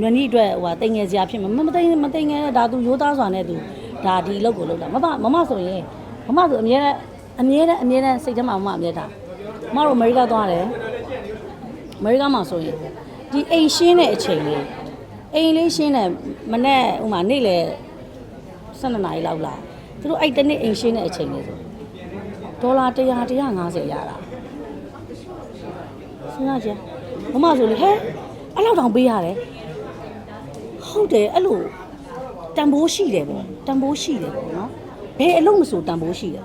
နွယ်နီအတွက်ဟိုဟာတိမ်ငယ်စရာဖြစ်မှာမမတိမ်မတိမ်ငယ်ဒါသူရိုးသားစွာနဲ့သူဒါဒီအလုပ်ကိုလုပ်တာမမမမဆိုရင်မမဆိုအမြဲတမ်းအမြဲတမ်းအမြဲတမ်းစိတ်ထဲမှာမမအမြဲတမ်းမမတို့အမေရိကသွားတယ်အမေရိကမှာဆိုရင်ဒီအိမ်ရှင်းတဲ့အချိန်လေးအိမ်လေးရှင်းတဲ့မနေ့ဥမာနေ့လေ12နာရီလောက်လာသူတို့အဲ့တနေ့အိမ်ရှင်းတဲ့အချိန်လေးဆိုဒေါ်လာ100 150ရတာစဉ်းစားကြည့်မမဆိုလေဟဲ့ အဲ့လောက်တောင်ပေးရတယ်ဟုတ်တယ်အဲ့လိုတန်ဖိုးရှိတယ်ပေါ့တန်ဖိုးရှိတယ်ပေါ့နော်ဘယ်အလုံးမဆိုတန်ဖိုးရှိတယ်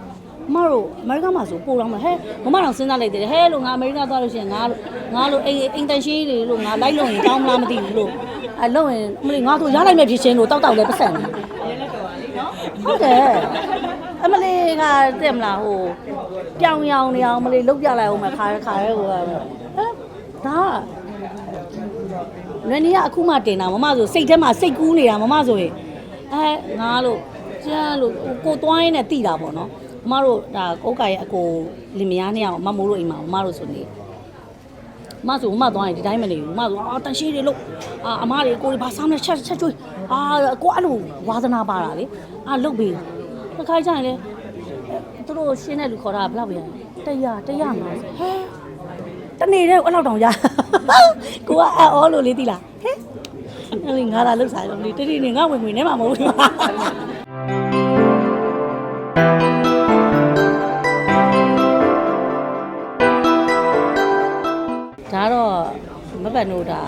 မမတို့အမေရိကမှာဆိုပို့တော့မှာဟဲ့မမတော့စဉ်းစားလိုက်တယ်ဟဲ့လို့ငါအမေရိကသွားလို့ရှိရင်ငါငါလို့အိမ်အိမ်တန်ရှင်းတွေလို့ငါလိုက်လို့ရင်ကောင်းမလားမသိဘူးလို့အဲလို့ရင်အမလေးငါတို့ရလိုက်မဲ့ဖြစ်ချင်းလို့တောက်တောက်လည်းပတ်စံနေဟုတ်တယ်အမလေးကတဲ့မလားဟိုပြောင်ရောင်နေအောင်အမလေးလုတ်ပြလိုက်အောင်မခါခါရဲဟိုဟဲ့ဒါ ကနည်းနည်းကအခုမှတင်တာမမဆိုစိတ်ထဲမှာစိတ်ကူးနေတာမမဆိုရင်အဲငါလို့ကျန်းလို့ကိုသွားရင်းနဲ့တိတာပေါ့နော်မမတို့ဒါကုတ်ကရဲ့အကိုလင်မယားနှစ်ယောက်မမိုးတို့အိမ်မှာမမတို့ဆိုနေမဆိုမသွားရင်ဒီတိုင်းမနေဘူးမဆိုအာတန်ရှိတွေလို့အာအမတွေကိုဘာစားမလဲချက်ချက်ကျွေးအာကိုအဲ့လိုဝါသနာပါတာလေအာလုတ်ပြီတစ်ခါကျရင်လေသူတို့ရှင်းတဲ့လူခေါ်တာဘယ်လောက်ပဲတရားတရားမှာဟဲတနေ့တည်းအဲ့လောက်တောင်ရ ကိုကအော်လို့လေးတိလားဟဲ့အဲ့ဒီငါလာလှုပ်စားလို့လေတတိနေငါဝင်ဝင်နေမှာမဟုတ်ဘူးဒါကတော့မပတ်တို့ဒါ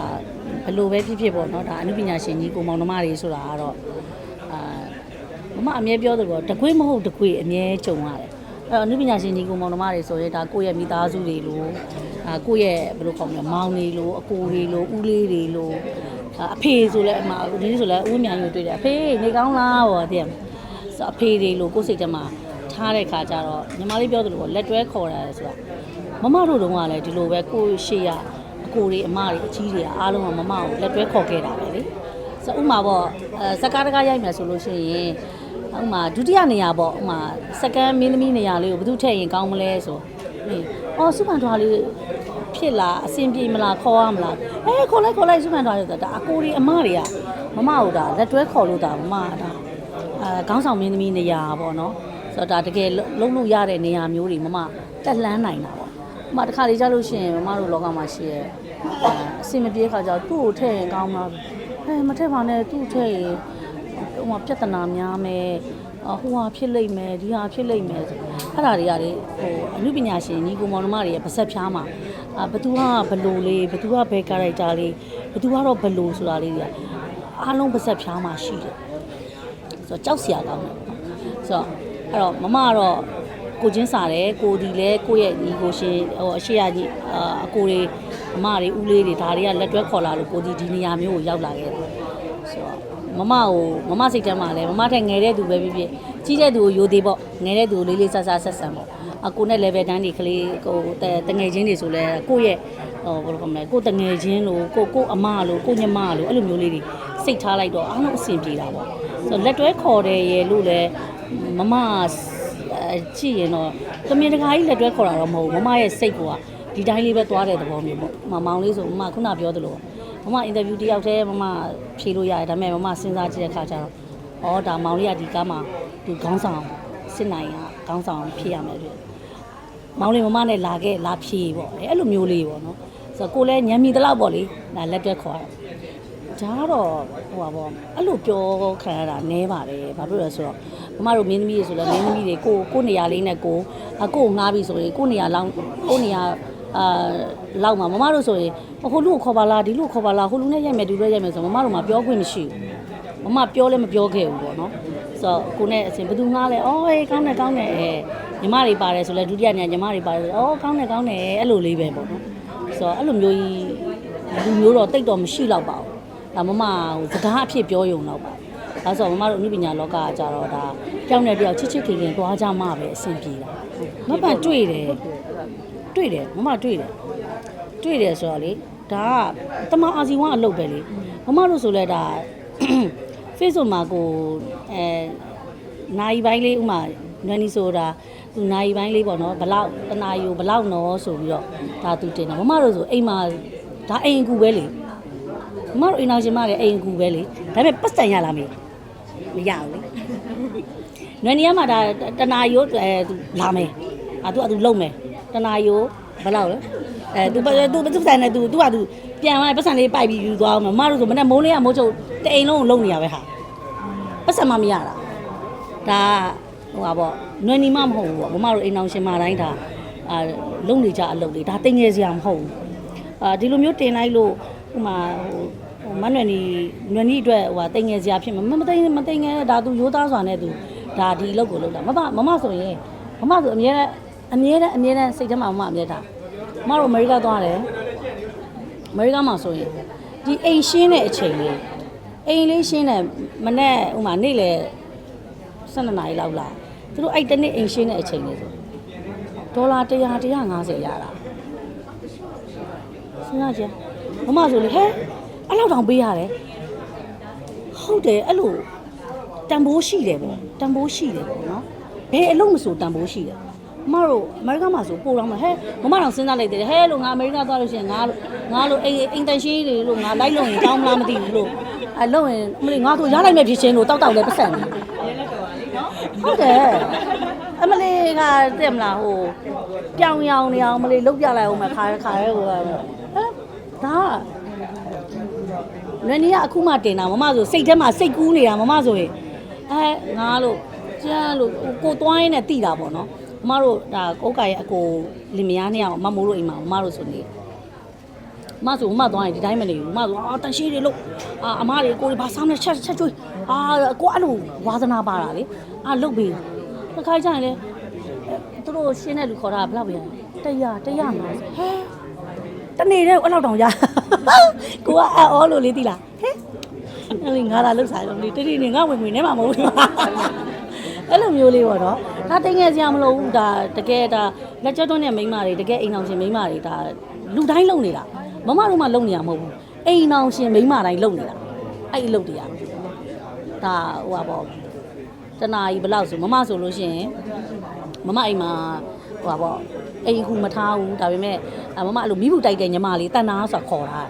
ဘယ်လိုပဲဖြစ်ဖြစ်ပေါ့နော်ဒါအနုပညာရှင်ကြီးကိုမောင်နှမတွေဆိုတာကတော့အာမမအမြဲပြောသလိုတကွေးမဟုတ်တကွေးအမြဲကြုံရတယ်အဲ့တော့အနုပညာရှင်ကြီးကိုမောင်နှမတွေဆိုရင်ဒါကိုယ့်ရဲ့မိသားစုတွေလို့ ဒါကိုယ့်ရဲ့ဘယ်လိုခေါ်မလဲမောင်တွေလို့အကိုတွေလို့ဦးလေးတွေလို့ဒါအဖေဆိုလဲအမဒီနေ့ဆိုလဲဦးမြန်ယူတွေ့တယ်အဖေနေကောင်းလားဟောတဲ့ဆိုအဖေတွေလို့ကိုယ်စိတ်ထဲမှာထားတဲ့ခါကျတော့ညီမလေးပြောသလိုပေါ့လက်တွဲခေါ်ရတယ်ဆိုတာမမတို့တုန်းကလည်းဒီလိုပဲကိုယ့်ရှေ့ရအကိုတွေအမတွေအကြီးတွေအားလုံးကမမကိုလက်တွဲခေါ်ခဲ့တာပဲလေဆိုဥမာပေါ့အဲစကားတကားရိုက်မယ်ဆိုလို့ရှိရင်ဥမာဒုတိယနေရာပေါ့ဥမာစကန်မင်းသမီးနေရာလေးကိုဘယ်သူထည့်ရင်ကောင်းမလဲဆိုဟေးအော်စုပန်ထွားလေး ဖြစ်လားအဆင်ပြေမလားခေါ်ရမလားအဲခေါ်လိုက်ခေါ်လိုက်စုပန်ထွားလေးဆိုတာဒါအကိုတွေအမတွေကမမကိုဒါလက်တွဲခေါ်လို့ဒါမမကဒါအဲခေါင်းဆောင်မင်းသမီးနေရာပေါ့နော်ဆိုတော့ဒါတကယ်လုံးလို့ရတဲ့နေရာမျိုးတွေမမတက်လှမ်းနိုင်တာပေါ့။မတခါလေးကြားလို့ရှိရင်မမတို့လောကမှာရှိရဲ့အဲအစင်မပြေခါကျတော့သူ့ကိုထည့်ရင်ကောင်းမှာ။အဲမထည့်ပါနဲ့သူ့ထည့်ရင်ဟိုမှာပြဿနာများမယ်။အဟိုဟာဖြစ်လိမ့်မယ်ဒီဟာဖြစ်လိမ့်မယ်ဆိုအဲ့ဒါတွေကလေဟိုအမှုပညာရှင်ညီကိုမောင်နှမတွေရဲ့ပါဆက်ဖြားမှာ အာဘသူကဘလို့လေးဘသူကဘယ်ကာရိုက်တာလေးဘသူကတော့ဘလို့ဆိုတာလေးတွေကအားလုံးပါဆက်ဖြားမှာရှိတယ်။ဆိုတော့ကြောက်စရာကောင်းတယ်ပေါ့နော်။ဆိုတော့အဲ့တော့မမကတော့ကိုချင်းစားတယ်ကိုဒီလဲကိုယ့်ရဲ့ညီကိုရှင်ဟိုအရှိရကြီးအာအကိုတွေအမတွေဦးလေးတွေဒါတွေကလက်တွဲခေါ်လာလို့ကိုဒီဒီနေရာမျိုးကိုရောက်လာခဲ့တယ်ဆိုတော့မမကိုမမစိတ်ထဲမှာလဲမမထက်ငယ်တဲ့သူပဲဖြစ်ဖြစ်ကြီးတဲ့သူကိုယိုသေးပေါ့ငယ်တဲ့သူကိုလေးလေးဆဆဆက်ဆံပေါ့အ ကိုနဲ့ level တန်းဒီကလေးကိုတငယ်ချင်းတွေဆိုလဲကိုယ့်ရဲ့ဟိုဘယ်လိုခေါ်မလဲကိုတငယ်ချင်းလို့ကိုကိုအမလို့ကိုညမလို့အဲ့လိုမျိုးလေးတွေစိတ်ထားလိုက်တော့အားလုံးအဆင်ပြေတာပေါ့ဆိုတော့လက်တွဲခေါ်တယ်ရဲ့လို့လဲမမအဲကြည့်ရင်တော့တမင်တကာကြီးလက်တွဲခေါ်တာတော့မဟုတ်ဘူးမမရဲ့စိတ်ကဒီတိုင်းလေးပဲသွားတဲ့သဘောမျိုးပေါ့မမောင်လေးဆိုမမခုနပြောသလိုမမအင်တာဗျူးတယောက်တည်းမမဖြေလို့ရတယ်ဒါပေမဲ့မမစဉ်းစားကြည့်တဲ့ခါကျတော့ဩဒါမောင်လေးကဒီကားမှာဒီခေါင်းဆောင်စစ်နိုင်ကခေါင်းဆောင်ဖြေရမယ်လို့ မောင်လေးမမနဲ့လာခဲ့လာဖြေပေါ့အဲ့လိုမျိုးလေးပေါ့နော်ဆိုတော့ကိုလည်းညံမီတလောက်ပေါ့လေဒါလက်တွဲခေါ်တာဒါကတော့ဟိုပါပေါ့အဲ့လိုပြောခံရတာနဲပါတယ်ဘာဖြစ်လို့လဲဆိုတော့မမတို့မင်းသမီးတွေဆိုတော့မင်းသမီးတွေကိုကိုနေရာလေးနဲ့ကိုအကိုငားပြီဆိုရင်ကိုနေရာလောင်းကိုနေရာအာလောက်မှာမမတို့ဆိုရင်ဟိုလူကိုခေါ်ပါလားဒီလူကိုခေါ်ပါလားဟိုလူနဲ့ရိုက်မယ်ဒီလူနဲ့ရိုက်မယ်ဆိုမမတို့မှာပြောခွင့်မရှိဘူးမမပြောလည်းမပြောခဲ့ဘူးပေါ့နော်ဆိုတော့ကိုနဲ့အစဉ်ဘယ်သူငားလဲအော်ဟေးကောင်းတယ်ကောင်းတယ်အဲ ညီမတွေပါတယ်ဆိုလဲဒုတိယညညီမတွေပါတယ်ဆိုအော်ကောင်းတယ်ကောင်းတယ်အဲ့လိုလေးပဲပေါ့နော်ဆိုတော့အဲ့လိုမျိုးကြီးလူမျိုးတော့တိတ်တော့မရှိတော့ပါဘူးဒါမမဟိုစကားအဖြစ်ပြောယုံတော့ပါဒါဆိုမမတို့အနုပညာလောကကကြတော့ဒါကြောက်နေတယောက်ချစ်ချစ်ခင်ခင်သွားကြမှပဲအဆင်ပြေတာမပန်တွေ့တယ်တွေ့တယ်မမတွေ့တယ်တွေ့တယ်ဆိုတော့လေဒါကတမအာစီဝါအလုပ်ပဲလေမမတို့ဆိုလဲဒါ Facebook မှာကိုအဲနိုင်ပိုင်းလေးဥမာနွန်နီဆိုတာ သူနိုင်ပိုင်းလေးပေါ့နော်ဘလောက်တနာယူဘလောက်နော်ဆိုပြီးတော့ဒါသူတင်တာမမတို့ဆိုအိမ်မှာဒါအိမ်အကူပဲလေမမတို့အိမ်အောင်ရှင်မလည်းအိမ်ကူပဲလေဒါပေမဲ့ပတ်စံရလာမေးမရဘူးလေနွယ်နီကမှဒါတနာရိုးအဲသူလာမယ်အာသူကသူလုံမယ်တနာရိုးဘယ်လောက်လဲအဲသူသူပတ်စံနဲ့သူသူကသူပြန်သွားပတ်စံလေးပိုက်ပြီးယူသွားအောင်မမတို့ဆိုမနေ့မိုးလေးကမိုးချုပ်တအိမ်လုံးကိုလုံနေရပဲဟာပတ်စံမမရတာဒါ ဟိုပါပေါ့နွယ်နီမမဟုတ်ဘူးပေါ့မမတို့အိမ်အောင်ရှင်မတိုင်းဒါအာလုံနေကြအလုပ်လေးဒါတိတ်ငယ်စရာမဟုတ်ဘူးအာဒီလိုမျိုးတင်လိုက်လို့ဟိုမှာဟိုဟိုမနွယ်နီနွယ်နီအတွက်ဟိုဟာတိမ်ငယ်စရာဖြစ်မှာမမတိမ်မတိမ်ငယ်ဒါသူရိုးသားစွာနဲ့သူဒါဒီအလုပ်ကိုလုပ်တာမမမမဆိုရင်မမဆိုအမြဲတမ်းအမြဲတမ်းအမြဲတမ်းစိတ်ထဲမှာမမအမြဲတာမတို့အမေရိကသွားတယ်အမေရိကမှာဆိုရင်ဒီအိမ်ရှင်းတဲ့အချိန်လေးအိမ်လေးရှင်းတဲ့မနေ့ဟိုမှာနေ့လေ12နာရီလောက်လာ သူတို့အဲ့တနေ့အိမ်ရှင်းတဲ့အချိန်လေးဆိုဒေါ်လာ100 150ရတာစဉ်းစားကြမမဆိုလေဟဲအဲ့လောက်တောင်ပေးရတယ်ဟုတ်တယ်အဲ့လိုတန်ဖိုးရှိတယ်ပေါ့တန်ဖိုးရှိတယ်ပေါ့နော်ဘယ်အလုပ်မဆိုတန်ဖိုးရှိတယ်မမတို့အမေရိကမှာဆိုပို့တော့မှာဟဲမမတော့စဉ်းစားလိုက်တယ်ဟဲလို့ငါအမေရိကသွားလို့ရှိရင်ငါငါလို့အိမ်အိမ်တန်ရှင်းတွေလို့ငါလိုက်လို့ရင်တောင်းမလားမသိဘူးလို့အဲ့လို့ရင်အမလေးငါတို့ရလိုက်မဲ့ဖြစ်ချင်းလို့တောက်တောက်လဲပတ်စံတယ် ဟုတ်တယ်အမလေးကတဲ့မလားဟိုပြောင်ရောင်နေအောင်မလေးလုတ်ပြလိုက်အောင်မခါခါရဲဟိုကဟမ်ဒါကလွန်နီကအခုမှတင်တာမမဆိုစိတ်ထဲမှာစိတ်ကူးနေတာမမဆိုရင်အဲငါလို့ကျန်းလို့ကိုသွားရင်းနဲ့တိတာပေါ့နော်မမတို့ဒါကိုကရဲ့အကိုလင်မယားနှစ်ယောက်မမိုးတို့အိမ်မှာမမတို့ဆိုနေ မဆိုမသွားရင်ဒီတိုင်းမနေဘူးမဆိုအာတန်ရှိတွေလို့အာအမတွေကိုတွေဘာစားမလဲချက်ချက်ကျွေးအာကိုအဲ့လိုဝါသနာပါတာလေအာလုတ်ပြီးတစ်ခါကျရင်လေသူတို့ရှင်းတဲ့လူခေါ်တာဘယ်လောက်ပဲတရားတရားမှာဟဲတနေ့တည်းအဲ့လောက်တောင်ရကိုကအံ့ဩလို့လေးသိလားဟဲ့အဲ့လေငါလာလှုပ်စားလို့လေတတိနေငါဝင်ဝင်နေမှာမဟုတ်ဘူးအဲ့လိုမျိုးလေးပေါ့နော်ဒါတင်ငယ်စရာမလိုဘူးဒါတကယ်ဒါလက်ကျတွန်းတဲ့မိန်းမတွေတကယ်အိမ်အောင်ရှင်မိန်းမတွေဒါလူတိုင်းလုံနေတာ မမတို့မှလုံနေရမဟုတ်ဘူးအိမ်အောင်ရှင်မိန်းမတိုင်းလုံနေတာအဲ့အလုပ်တွေကဒါဟိုပါပေါ့တနာကြီးဘယ်လောက်ဆိုမမဆိုလို့ရှိရင်မမအိမ်မှာဟိုပါပေါ့အိမ်ခုမထားဘူးဒါပေမဲ့အမမအဲ့လိုမိဘူးတိုက်တဲ့ညီမလေးတန်နာဆိုတာခေါ်တာ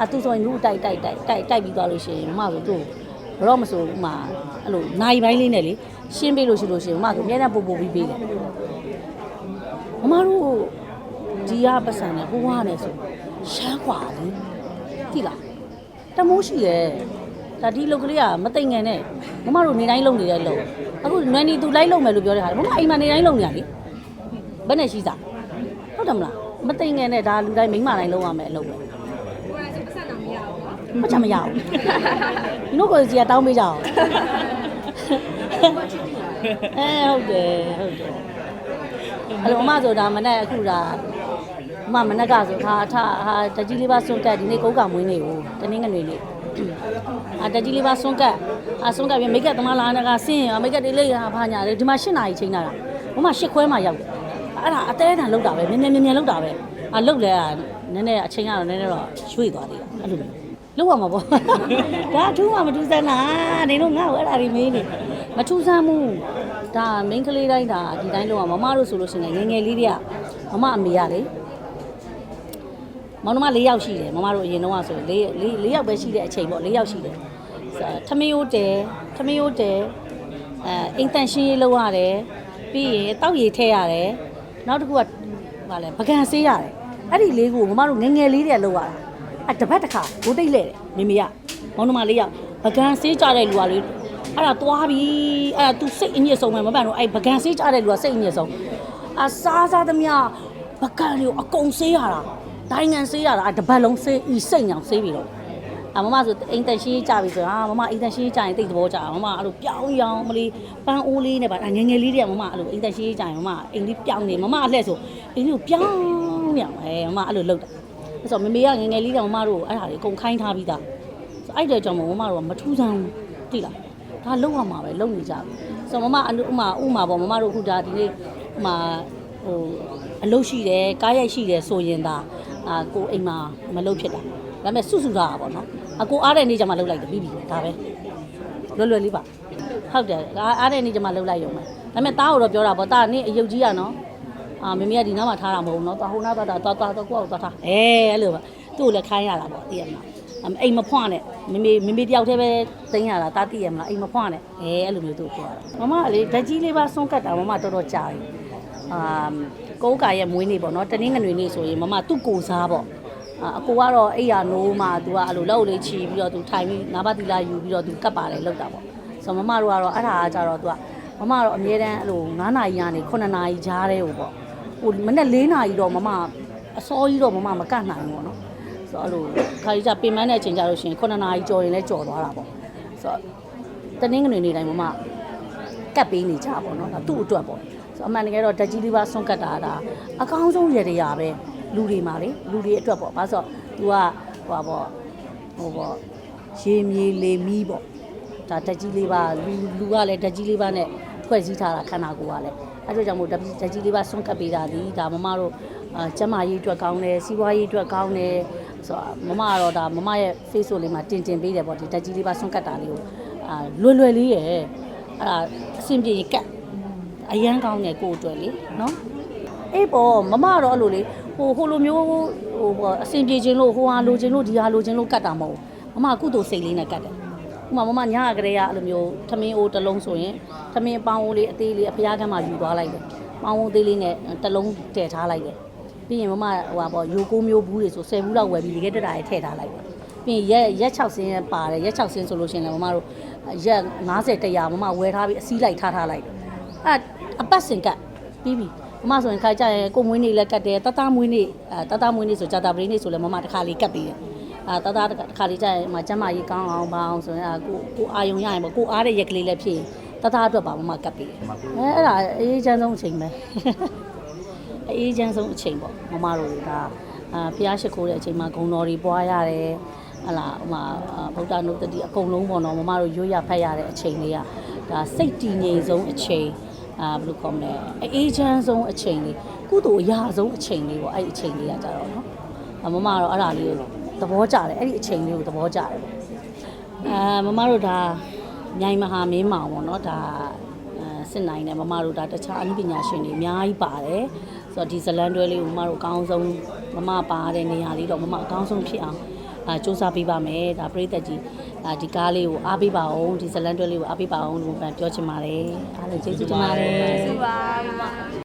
အတူဆိုရင်လူတိုက်တိုက်တိုက်တိုက်တိုက်ပြီးသွားလို့ရှိရင်မမဆိုသူ့ဘတော့မဆိုဥမာအဲ့လိုနိုင်ပိုင်းလေးနဲ့လေရှင်းပေးလို့ရှိလို့ရှိရင်မမဆိုအများနဲ့ပို့ပို့ပြီးပေးတယ်မမတို့ဒီကပတ်စံနဲ့ဟိုဝါနဲ့ဆို ရှမ်းกว่าလေတိလားတမိုးရှိတယ်ဒါဒီလုတ်ကလေးကမသိငယ်နဲ့မမတို့နေတိုင်းလုံနေတဲ့လုံအခုနွယ်နီသူလိုက်လုံမယ်လို့ပြောတဲ့ဟာမမအိမ်မှာနေတိုင်းလုံနေရလေဘယ်နဲ့ရှိစားဟုတ်တယ်မလားမသိငယ်နဲ့ဒါလူတိုင်းမိန်းမတိုင်းလုံရမယ်အလုပ်ပဲမချမရဘူးဒီလိုကိုကြီးကတောင်းပေးကြအောင်အဲဟုတ်တယ်ဟုတ်တယ်အဲ့လိုအမဆိုတာမနဲ့အခုဒါ အမမနဲ့ကဆိုခါထဟာတကြီးလေးပါစွန့်ကတ်ဒီနေ့ကုန်းကမွေးနေဘူးတနင်္ဂနွေနေ့အာတကြီးလေးပါစွန့်ကတ်အာစွန့်ကတ်ပြီးမိတ်ကပ်သမားလာနေကဆင်းရမိတ်ကပ်တွေလေးဟာဘာညာလေဒီမှာ၈နာရီချိန်လာတာဘုမ၈ခွဲမှရောက်တယ်အဲ့ဒါအသေးအတန်လောက်တာပဲမြင်မြင်မြင်မြင်လောက်တာပဲအာလောက်လဲနည်းနည်းအချိန်ကတော့နည်းနည်းတော့ရွှေ့သွားသေးတာအဲ့လိုလောက်ရမှာပေါ့ဒါအထူးမှမထူးဆန်းလားနေတော့ငါ့ကိုအဲ့ဒါတွေမင်းနေမထူးဆန်းဘူးဒါမင်းကလေးတိုင်းဒါဒီတိုင်းလောက်ရမမတို့ဆိုလို့ရှိရင်ငယ်ငယ်လေးတွေကမမအမေရလေ မောင်နှမ၄ယောက်ရှိတယ်မမတို့အရင်တော့ဆို၄၄၄ယောက်ပဲရှိတဲ့အချိန်ပေါ့၄ယောက်ရှိတယ်ထမင်းရိုးတဲထမင်းရိုးတဲအဲအိမ်တန်ရှင်းရေးလုပ်ရတယ်ပြီးရင်တောက်ရည်ထည့်ရတယ်နောက်တစ်ခုကဟာလဲပကံဆေးရတယ်အဲ့ဒီလေးကိုမမတို့ငယ်ငယ်လေးတွေကလုပ်ရတာအဲတစ်ပတ်တစ်ခါဘိုးသိမ့်လဲတယ်မိမိကမောင်နှမ၄ယောက်ပကံဆေးကြတဲ့လူကလေအဲ့ဒါသွားပြီအဲ့ဒါ तू စိတ်အညစ်ဆုံးပဲမပန်တော့အဲ့ပကံဆေးကြတဲ့လူကစိတ်အညစ်ဆုံးအစားစားသမျှပကံတွေကိုအကုန်ဆေးရတာ ဒိုင်းငံဆေးရတာတပတ်လုံးဆေးဤစိတ်ညောင်ဆေးပြီတော့အမမဆိုအိမ်တန်ရှင်းကြပြီဆိုတော့မမအိမ်တန်ရှင်းကြရင်တိတ်သဘောကျမမအဲ့လိုပြောင်းရောင်မလေးပန်းအိုးလေးနဲ့ပါငငယ်လေးတွေကမမအဲ့လိုအိမ်တန်ရှင်းကြရင်မမအိမ်လေးပြောင်းနေမမအလှဲ့ဆိုအိမ်လေးကိုပြောင်းနေအောင်အဲမမအဲ့လိုလုပ်တာအဲ့ဆိုမမေကငငယ်လေးကမမတို့အဲ့ဒါတွေအကုန်ခိုင်းထားပြီးသားဆိုအဲ့တဲ့ကြောင့်မမတို့ကမထူးဆန်းဘူးတိလားဒါလုံရမှာပဲလုံနေကြပြီဆိုမမအနုဥမာဥမာပေါ့မမတို့ခုဒါဒီနေ့ဥမာဟိုအလုပ်ရှိတယ်ကားရိုက်ရှိတယ်ဆိုရင်ဒါ အာကိုအိမ်မှာမလုပ်ဖြစ်တာဒါပေမဲ့စုစုထားတာပေါ့နော်အကိုအားတဲ့နေ့ကျမှလုပ်လိုက်တယ်ပြီးပြီဒါပဲလွယ်လွယ်လေးပါဟုတ်တယ်အားအားတဲ့နေ့ကျမှလုပ်လိုက်ရုံပဲဒါပေမဲ့တားကိုတော့ပြောတာပေါ့တားနေ့အယုတ်ကြီးอ่ะနော်အာမမေကဒီနားမှာထားတာမဟုတ်ဘူးနော်တာဟိုနားသွားတာသွားသွားသွားကိုယ့်ကိုသွားထားအဲအဲ့လိုပါသူ့ကိုလည်းခိုင်းရတာပေါ့တည်ရမှာအမအိမ်မဖွားနဲ့မမေမမေတယောက်တည်းပဲသိမ်းရတာတားသိရမလားအိမ်မဖွားနဲ့အဲအဲ့လိုမျိုးသူပြောတာမမကလေဓာတ်ကြီးလေးပါဆွန့်ကတ်တာမမတော်တော်ကြာပြီအာ ကိုကာရဲ့မွေးနေ့ပေါ့နော်တနင်္ဂနွေနေ့ဆိုရင်မမသူ့ကိုစားပေါ့အကိုကတော့အိယာနိုးမှသူကအဲ့လိုလောက်လေးချီပြီးတော့သူထိုင်ပြီးနာဘတိလာယူပြီးတော့သူကပ်ပါတယ်လောက်တာပေါ့ဆိုတော့မမတို့ကတော့အဲ့ဒါကကြတော့သူကမမတော့အမြဲတမ်းအဲ့လို9နာရီကနေ9နာရီကြားတဲ့ဟိုပေါ့ဟိုမနေ့4နာရီတော့မမအစောကြီးတော့မမမကတ်နိုင်ဘူးပေါ့နော်ဆိုတော့အဲ့လိုခါကြီးကြပင်မန်းတဲ့အချိန်ကြလို့ရှိရင်9နာရီကျော်ရင်လည်းကျော်သွားတာပေါ့ဆိုတော့တနင်္ဂနွေနေ့တိုင်းမမကတ်ပေးနေကြပါပေါ့နော်သူ့အတွက်ပေါ့ ဆိုတော့အမှန်တကယ်တော့ဓာတ်ကြီးလေးပါဆွန့်ကတ်တာဒါအကောင်းဆုံးရတဲ့ရာပဲလူတွေမှာလေလူတွေအတွက်ပေါ့ဘာလို့ဆိုတော့ तू ကဟိုပါပေါ့ဟိုပေါ့ရေမြေလေမီးပေါ့ဒါဓာတ်ကြီးလေးပါလူလူကလည်းဓာတ်ကြီးလေးပါနဲ့ဖွဲ့စည်းထားတာခန္ဓာကိုယ်ကလည်းအဲ့ဒါကြောင့်မို့ဓာတ်ဓာတ်ကြီးလေးပါဆွန့်ကတ်ပေးတာဒီဒါမမတို့အာကျန်းမာရေးအတွက်ကောင်းတယ်စီးပွားရေးအတွက်ကောင်းတယ်ဆိုတော့မမကတော့ဒါမမရဲ့ Facebook လေးမှာတင်တင်ပေးတယ်ပေါ့ဒီတက်ကြီးလေးပါဆွန့်ကတ်တာလေးကိုအာလွယ်လွယ်လေးရယ်အဲ့ဒါအဆင်ပြေရင်ကတ် အရန်ကောင်းတယ်ကိုယ့်အတွက်လေနော်အေးပေါ့မမကတော့အဲ့လိုလေဟိုဟိုလိုမျိုးဟိုပေါ့အဆင်ပြေခြင်းလို့ဟိုဟာလိုခြင်းလို့ဒီဟာလိုခြင်းလို့ကတ်တာမဟုတ်ဘူးမမကုသိုလ်စိတ်လေးနဲ့ကတ်တယ်ဥပမာမမညကကလေးကအဲ့လိုမျိုးသမင်းအိုးတစ်လုံးဆိုရင်သမင်းပေါင်းအိုးလေးအသေးလေးအဖျားကမ်းမှာယူသွားလိုက်တယ်ပေါင်းအိုးသေးလေးနဲ့တစ်လုံးတည်ထားလိုက်တယ်ပြီးရင်မမဟိုပါပေါ့ရိုးကိုးမျိုးဘူးတွေဆို10ဘူးလောက်ဝယ်ပြီးဒီကတက်တာတွေထည့်ထားလိုက်တယ်ပြီးရင်ရက်ရက်6ဆင်းပါတယ်ရက်6ဆင်းဆိုလို့ရှိရင်လည်းမမတို့ရက်90 100မမဝယ်ထားပြီးအစည်းလိုက်ထားထားလိုက်တယ်အဲ့ အပတ်စင်ကတ်ပြီးပြီမမဆိုရင်ခါကြရင်ကိုမွေးနေလည်းကတ်တယ်တတမွေးနေအဲတတမွေးနေဆိုဂျာတာပရိနေဆိုလည်းမမတစ်ခါလေးကတ်ပြီးတယ်အာတတတစ်ခါလေးကြရင်မကျမ်းမာရေးကောင်းအောင်ပါအောင်ဆိုရင်အာကိုကိုအာယုံရရင်ပေါ့ကိုအားတဲ့ရက်ကလေးလည်းဖြစ်ရင်တတအတွက်ပါမမကတ်ပြီးတယ်အဲအဲ့ဒါအေးချမ်းဆုံးအချိန်ပဲအေးချမ်းဆုံးအချိန်ပေါ့မမတို့ကအာဖျားရှိခိုးတဲ့အချိန်မှာဂုံတော်တွေပွားရတယ်ဟလာဟိုမှာအာဗုဒ္ဓနုတ္တိအကုန်လုံးပေါ့နော်မမတို့ရွတ်ရဖတ်ရတဲ့အချိန်လေးကဒါစိတ်တည်ငြိမ်ဆုံးအချိန် အာဘယ်လိုခေါ်မလဲအေးချမ်းဆုံးအချိန်လေးကုသိုလ်အရာဆုံးအချိန်လေးပေါ့အဲ့ဒီအချိန်လေးကကြတော့နော်အမမကတော့အဲ့ဒါလေးကိုသဘောကျတယ်အဲ့ဒီအချိန်လေးကိုသဘောကျတယ်ပေါ့အာမမတို့ဒါမြိုင်မဟာမင်းမောင်ပေါ့နော်ဒါအာစစ်နိုင်တယ်မမတို့ဒါတခြားအနုပညာရှင်တွေအများကြီးပါတယ်ဆိုတော့ဒီဇလန်တွဲလေးကိုမမတို့အကောင်းဆုံးမမပါတဲ့နေရာလေးတော့မမအကောင်းဆုံးဖြစ်အောင်အာစူးစမ်းပေးပါမယ်ဒါပြိသက်ကြီး ဒါဒီကားလေးကိုအားပေးပါအောင်ဒီဇလန်တွဲလေးကိုအားပေးပါအောင်လို့ပြောချင်ပါတယ်အားလုံးကျေးဇူးတင်ပါတယ်ပါ